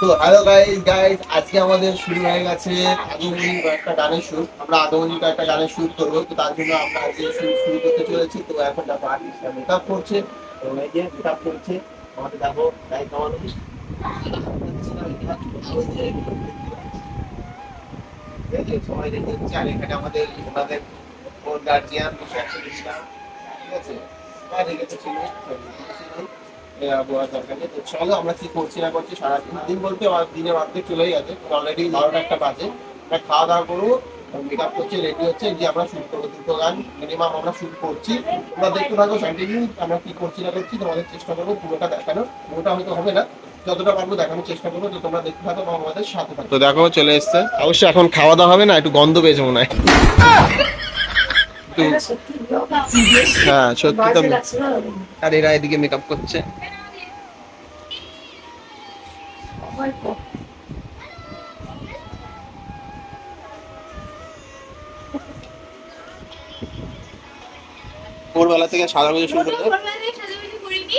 তো hello guys guys আজকে আমাদের শুরু হয়ে গেছে আগমনী একটা গানের শুট আমরা আগমনী একটা গানের শুট করব, তো তার জন্য আমরা শুরু করতে চলেছি। তো এখন দেখো আর্টিস্টরা মেকআপ করছে এবং এই মেকআপ করছে, আমাদের দেখো মানুষ এই সবাই দেখে দিচ্ছে আর এখানে আমাদের ওনাদের গার্জিয়ান ঠিক আছে? দেখেছে ছিল এ, দরকার নেই। তো চলো আমরা কি করছি না করছি সারাদিন দিন বলতে আমার দিনের অর্ধেক চলেই গেছে অলরেডি বারোটা একটা বাজে। আমরা খাওয়া দাওয়া করব মেকআপ করছে রেডি হচ্ছে যে আমরা শুট করব। দুটো গান মিনিমাম আমরা শুট করছি। তোমরা দেখতে থাকো কন্টিনিউ আমরা কি করছি না করছি তোমাদের চেষ্টা করব পুরোটা দেখানো পুরোটা হয়তো হবে না। যতটা পারব দেখানোর চেষ্টা করব তো তোমরা দেখতে থাকো আমাদের সাথে থাকো। তো দেখো চলে এসছে। অবশ্যই এখন খাওয়া দাওয়া হবে না একটু গন্ধ পেয়েছে মনে হয়। একটু হ্যাঁ সত্যি তো আর এরা এদিকে মেকআপ করছে। ভোরবেলা থেকে সাদা পুজো শুরু করে দেবে। দুপুরবেলায় সাজুগুজু করিনি,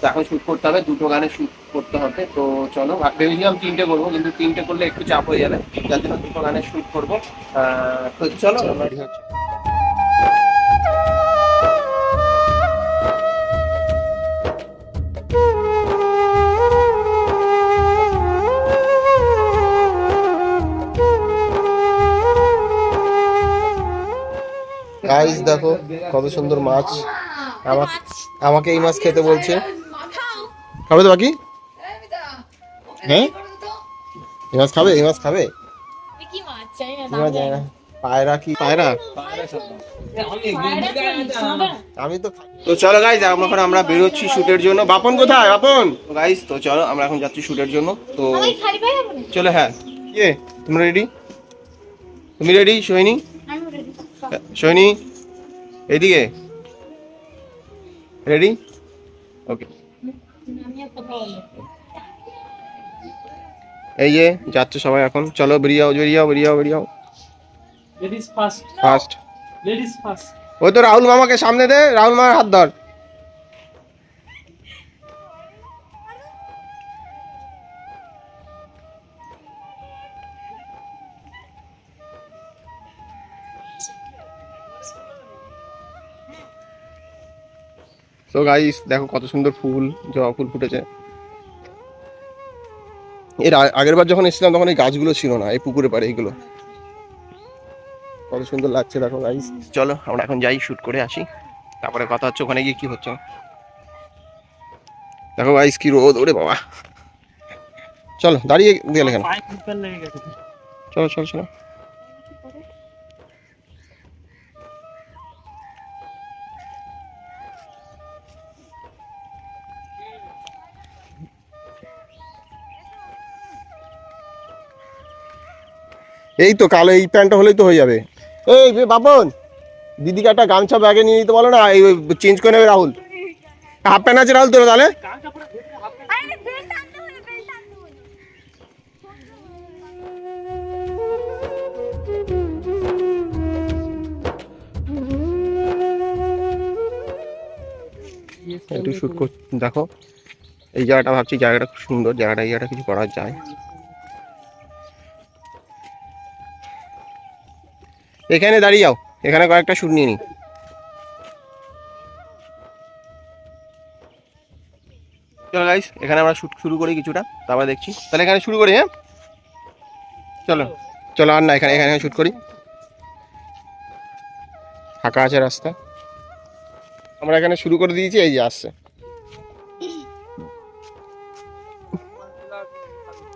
তো এখন শুট করতে হবে দুটো গানে শুট করতে হবে। তো চলো ভেবেছিলাম তিনটে করব কিন্তু তিনটে করলে একটু চাপ হয়ে যাবে। যার জন্য দুটো গানে শুট করব। তো চলো গাইস দেখো কত সুন্দর মাছ। আমাকে আমাকে এই মাছ খেতে বলছে। খাবে তো বাকি? হ্যাঁ? এই মাছ খাবে এই মাছ খাবে। কি। পায়রা কি? পায়রা? কি? আমি তো তো চলো গাইজ এখন এখন আমরা বেরোচ্ছি শুটের জন্য। বাপন কোথায়? বাপন? গাইজ তো চলো আমরা এখন যাচ্ছি শুটের জন্য। তো? চলো হ্যাঁ। ইয়ে তোমরা রেডি তুমি রেডি সোহিনী? আমি ready। সোহিনী? এইদিকে রেডি ওকে আমি আর কথা বলব। এই যে যাচ্ছে সবাই এখন চলো বেরিয়াও বেরিয়াও বেরিয়াও বেরিয়াও Ladies first. First ladies first. ওই তো রাহুল মামাকে সামনে দে রাহুল মামার হাত ধর তো গাইস দেখো কত সুন্দর ফুল জবা ফুল ফুটেছে। এর আগের বার যখন এসেছিলাম তখন এই গাছগুলো ছিল না এই পুকুরে পাড়ে এইগুলো কত সুন্দর লাগছে দেখো গাইস চলো আমরা এখন যাই শ্যুট করে আসি। তারপরে কথা হচ্ছে ওখানে গিয়ে কি হচ্ছে। দেখো গাইস কি রোদ ওরে বাবা। চলো দাঁড়িয়ে গেলে কেন? চলো চলো চলো। এই তো কালো এই প্যান্টটা হলেই তো হয়ে যাবে। এই বাপন দিদিকে একটা গামছা ব্যাগে নিয়ে নিতে বলো না এই চেঞ্জ করে নেবে রাহুল। হাফ প্যান্ট আছে রাহুল তোর তাহলে। একটু শুট কর দেখো। এই জায়গাটা ভাবছি জায়গাটা খুব সুন্দর জায়গাটা এই জায়গাটা কিছু করা যায়। এখানে দাঁড়িয়ে যাও। এখানে কয়েকটা শুট নিয়ে নি। চলো গাইস এখানে আমরা শুট শুরু করি কিছুটা, তারপরে দেখছি। তাহলে এখানে শুরু করি হ্যাঁ? চলো চলো আর না এখানে এখানে শুট করি। ফাঁকা আছে রাস্তা। আমরা এখানে শুরু করে দিয়েছি, এই যে আসছে।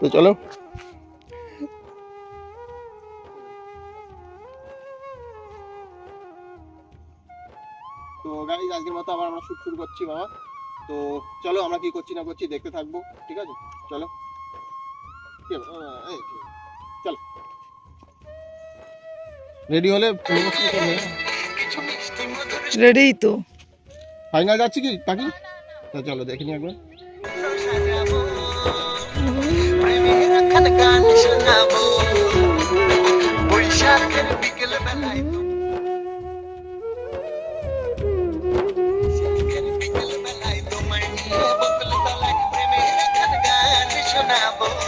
তো চলো করছি বাবা তো চলো আমরা কি করছি না করছি দেখতে থাকব ঠিক আছে? চলো। চলো রেডি হলে রেডি তো। ফাইনাল যাচ্ছি কি কাকি? তো চলো দেখিনি একবার। travel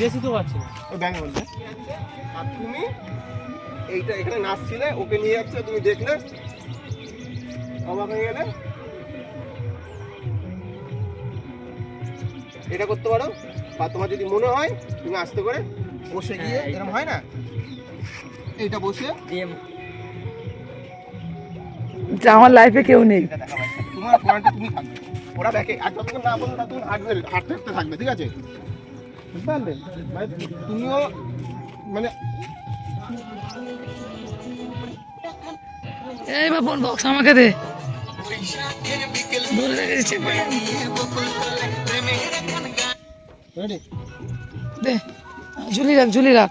বেশি তো পাচ্ছি না। ও ব্যাঙ্গ বলছে। আর তুমি এইটা এখানে নাচছিলে ওকে নিয়ে যাচ্ছে তুমি দেখলে। অবাক হয়ে গেলে। এটা করতে পারো? বা তোমার যদি মনে হয় তুমি আস্তে করে বসে গিয়ে এরকম হয় না? এইটা বসে। যে আমার লাইফে কেউ নেই। দেখা তোমার ফ্রন্টে তুমি থাকবে। ওরা ব্যাকে আর যতক্ষণ না বলবে ততক্ষণ হাঁটবে হাঁটতে হাঁটতে থাকবে ঠিক আছে? বুঝতে পারলে? মানে তুমিও মানে এই বাপন বক্স আমাকে দে। ধরে রেখে দিচ্ছে রেডি দে ঝুলি রাখ ঝুলি রাখ।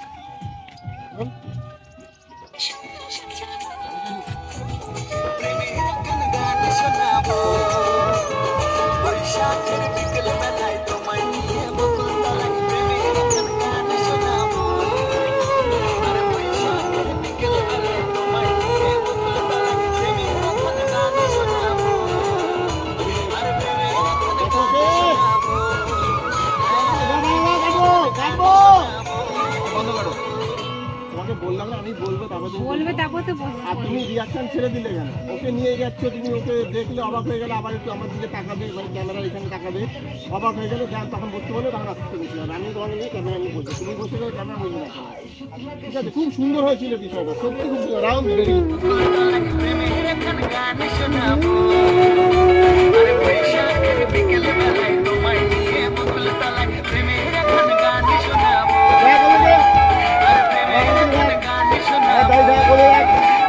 বলব তারপর তো আর তুমি রিয়াকশন ছেড়ে দিলে কেন? ওকে নিয়ে যাচ্ছ তুমি ওকে দেখলে অবাক হয়ে গেলে আবার একটু আমার দিকে তাকাবে মানে ক্যামেরা এখানে তাকাবে। অবাক হয়ে গেলে যা তখন বসতে বলে তখন আসতে বসে যাবে আমি তোমাকে নিয়ে ক্যামেরা নিয়ে বলছি তুমি বসে গেলে ক্যামেরা বসে রাখো ঠিক আছে খুব সুন্দর হয়েছিল বিষয়টা সত্যি খুব সুন্দর রাউন্ড বেরিয়ে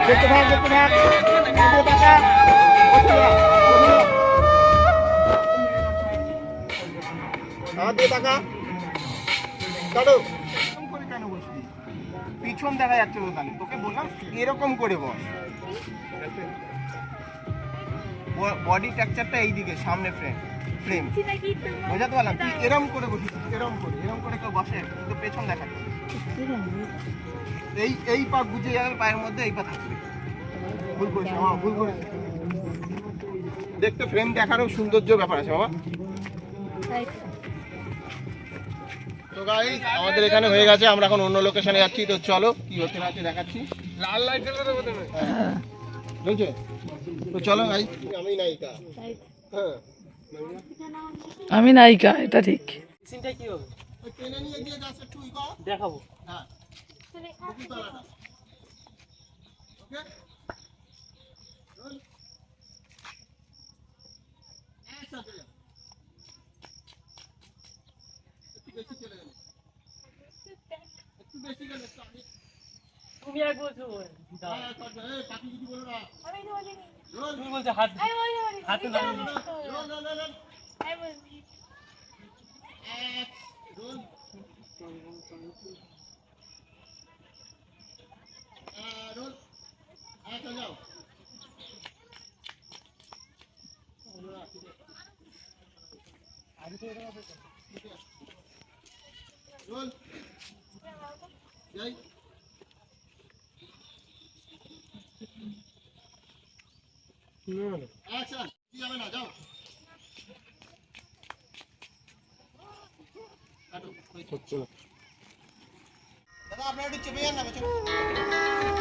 দেখতে থাক দেখতে থাক পিছন দেখা যাচ্ছে তাহলে তোকে বললাম এরকম করে বস বডি স্ট্রাকচারটা এইদিকে সামনে ফ্রেম ফ্রেম বোঝাতে পারলাম তুই এরম করে বসিস এরম করে এরম করে কেউ বসে কিন্তু পেছন দেখা যায় এই এই পা গুজে যাবে পায়ের মধ্যে এই পা থাকবে। ভুল করেছে হ্যাঁ ভুল করেছে। দেখতে ফ্রেম দেখারও সৌন্দর্য ব্যাপার আছে বাবা। তো আমাদের এখানে হয়ে গেছে আমরা এখন অন্য লোকেশনে যাচ্ছি তো চলো কি হতে না দেখাচ্ছি। লাল লাইট বুঝছ তো চলো গাইস আমি নায়িকা। হ্যাঁ। আমি নায়িকা এটা ঠিক। সিনটা কি হবে? টেনে নিয়ে গিয়ে যাচ্ছে একটু কর। দেখাবো। হ্যাঁ। বলছো হাত আমি বলিনি বলিনি হাতে তুমি ধরে জানো। Roll, roll, roll, roll. আমি বলিনি এক, রোল। আহ, রোল। আচ্ছা, যাও। রোল যাবে না যাও। দাদা আপনারা একটু চেপে যান না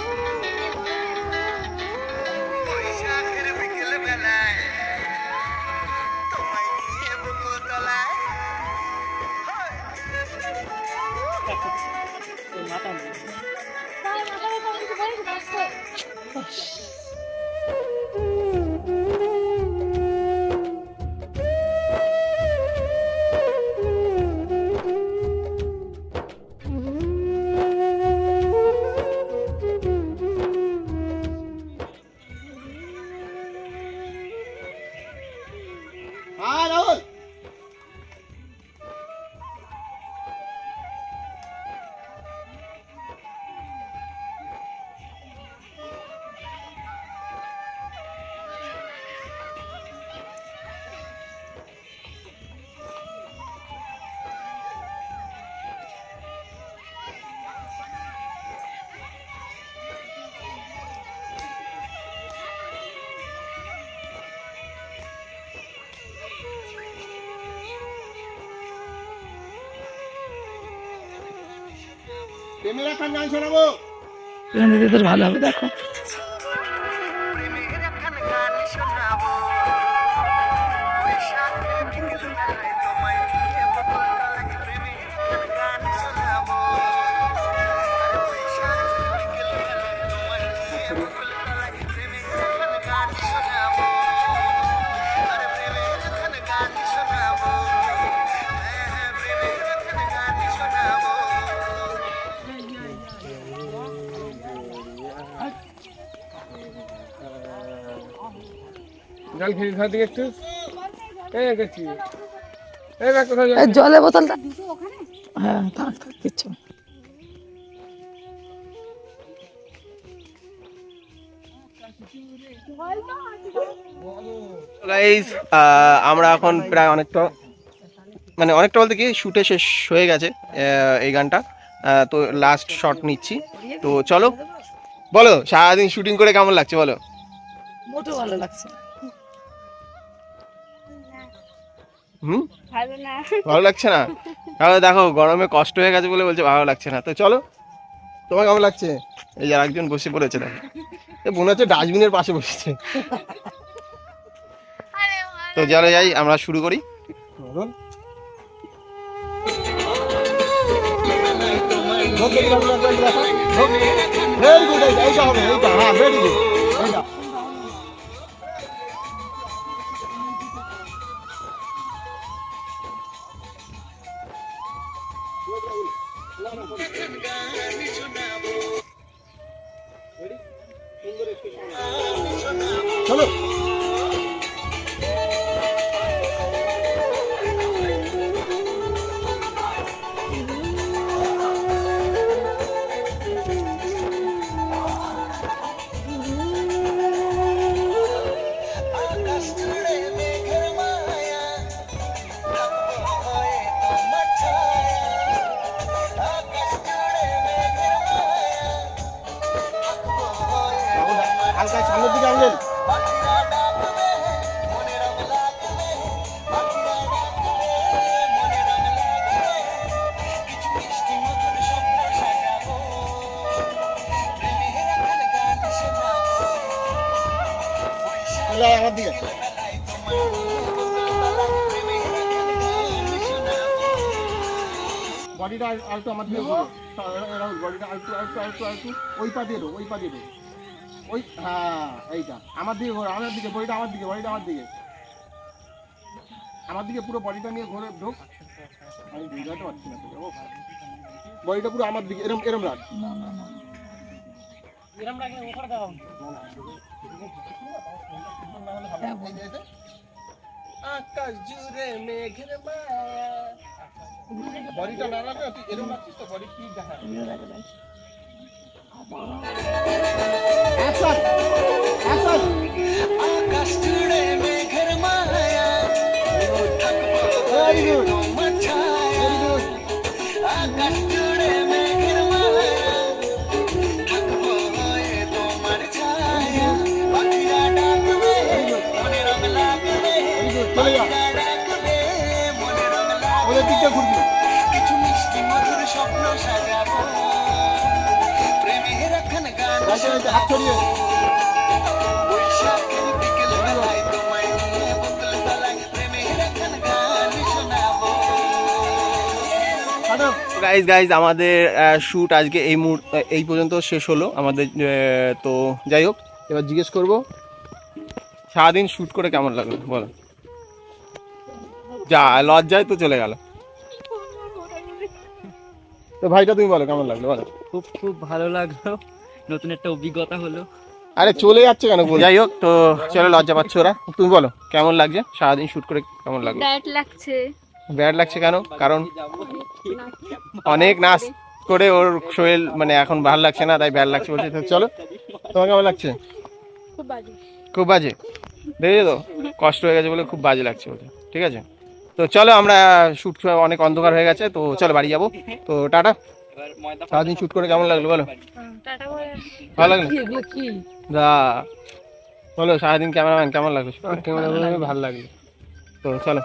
প্রেমের ভালো হবে দেখো। জল খেয়ে ধর দিকে একটু। এই গেছি এই দেখ কোথায় এই জলের বোতলটা। হ্যাঁ থাক থাক কিচ্ছু গাইজ আমরা এখন প্রায় অনেকটা মানে অনেকটা বলতে কি শুটে শেষ হয়ে গেছে এই গানটা। তো লাস্ট শট নিচ্ছি। তো চলো বলো সারাদিন শুটিং করে কেমন লাগছে বলো? মোটেও ভালো লাগছে হুম? ভালো লাগছে না? তাহলে দেখো গরমে কষ্ট হয়ে গেছে বলে বলছে ভালো লাগছে না। তো চলো তোমার কেমন লাগছে? এই যে একজন বসে পড়েছে দেখো। এ মনে হচ্ছে ডাস্টবিনের পাশে বসেছে। তো চলো যাই আমরা শুরু করি। ভেরি গুড এইটা হবে এইটা হ্যাঁ ভেরি গুড গান শোনাবো বডিটা আলটু আমার দিকে বডিটা আলটু আলটু আলটু আলটু ওই পা দিয়ে ওই পা দিয়ে ওই হ্যাঁ এইটা। আমার দিকে ঘোরো আমার দিকে বডিটা আমার দিকে বডিটা আমার দিকে। আমার দিকে পুরো বডিটা নিয়ে ঘুরে ঢোক। আমি বুঝাতে পারছি না তোকে বডিটা পুরো আমার দিকে এরম এরম রাখ। না না না। এরম রাখলে হ্যাঁ, বল। আকাশ জুড়ে মেঘের মায়া। বডিটা না রাখলে তুই এরকম রাখছিস তো? বডি কি দেখা আকাশ জুড়ে মেঘের মায়া। থাকব গাইজ গাইজ আমাদের শ্যুট আজকে এই মুহূর্ত এই পর্যন্ত শেষ হলো। আমাদের তো যাই হোক এবার জিজ্ঞেস করব সারাদিন শ্যুট করে কেমন লাগল? বলো। যা লজ্জায় তো চলে গেল। তো ভাইটা তুমি বলো কেমন লাগল? বলো। খুব খুব ভালো লাগল। নতুন একটা অভিজ্ঞতা হলো। আরে চলে যাচ্ছে কেন বল? যাই হোক তো চলো লজ্জা পাচ্ছে ওরা। তুমি বলো কেমন লাগছে? সারাদিন শ্যুট করে কেমন লাগল? ব্যাড লাগছে। ব্যাড লাগছে কেন? কারণ অনেক নাচ করে ওর শরীর মানে এখন ভালো লাগছে না তাই ব্যাড লাগছে বলছে। তো চলো তোমার কেমন লাগছে? খুব বাজে। খুব বাজে? দেখেছ তো কষ্ট হয়ে গেছে বলে খুব বাজে লাগছে বলছে। ঠিক আছে? তো চলো আমরা শ্যুট অনেক অন্ধকার হয়ে গেছে তো চলো বাড়ি যাব। তো টাটা। সারাদিন শুট করে কেমন লাগল বলো? ভালো লাগল? যা। দা বলো সারাদিন ক্যামেরাম্যান কেমন লাগল? ক্যামেরা ভালো লাগল। তো চলো।